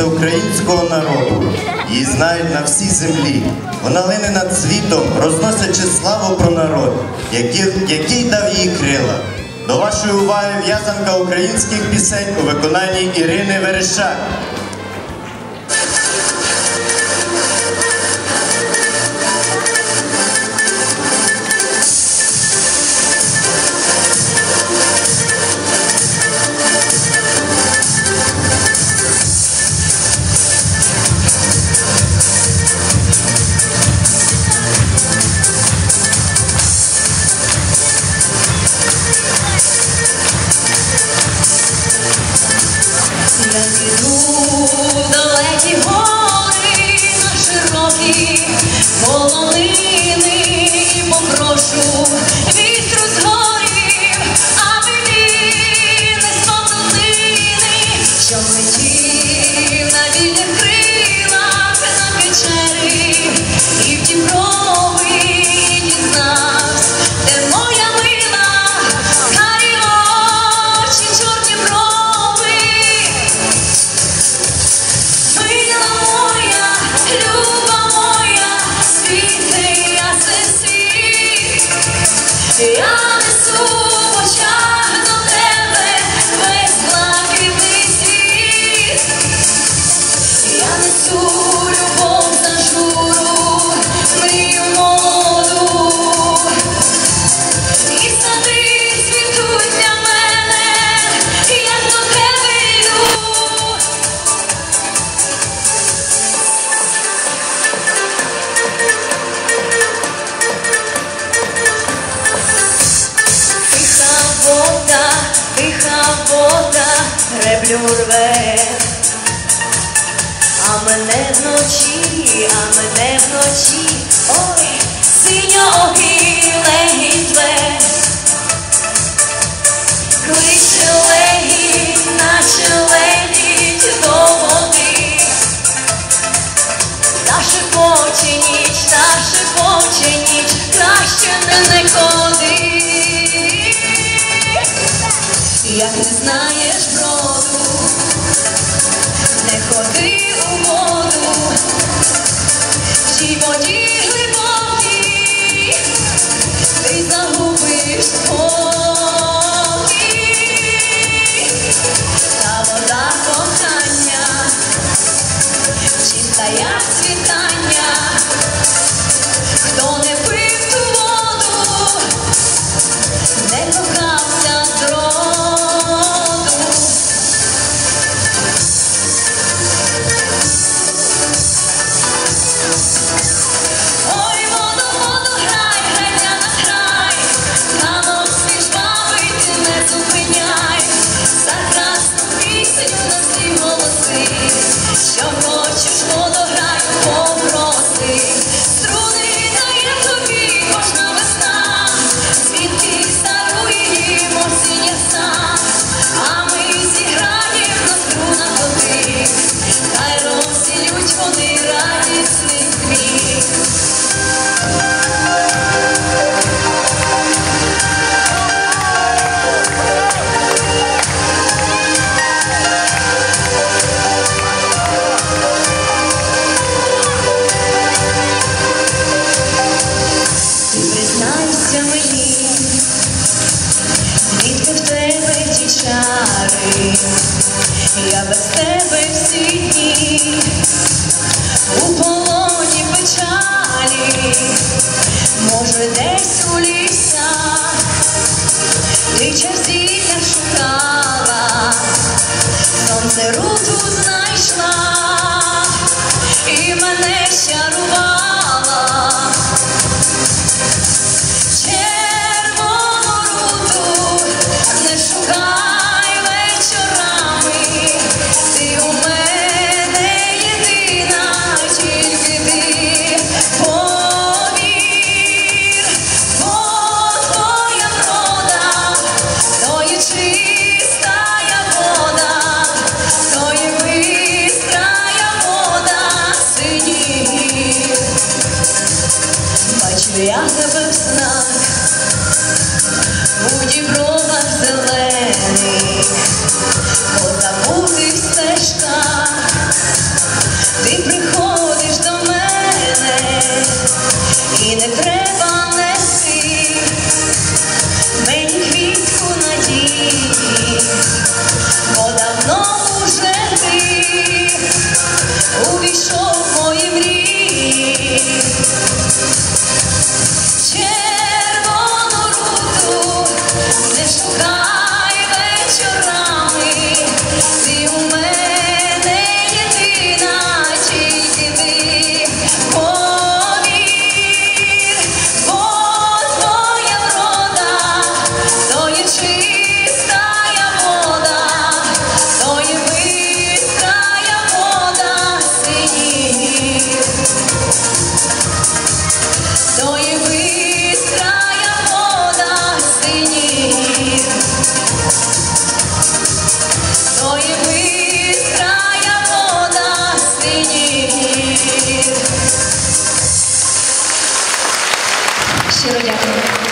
всеукраїнського народу. Її знають на всій землі. Вона лине над світом, розносячи славу про народ, який, дав їй крила. До вашої уваги в'язанка українських пісень у виконанні Ірини Верещак. Я греблю рве. А мене вночі, а мене вночі, ой, синьоокі легінь зве. Кличе легінь, наче легінь до води. Та шепоче ніч, та шепоче ніч, краще не ходи. Як не знаєш броду, не ходи у воду, чи воді глибокій, ти загубиш я без тебе всі дні, у полоні печалі, може десь у лісах, ти черзілля шукала, сонце руту я тебе в снах, у дібровах зелених, по забутих стежках, Щиро дякую.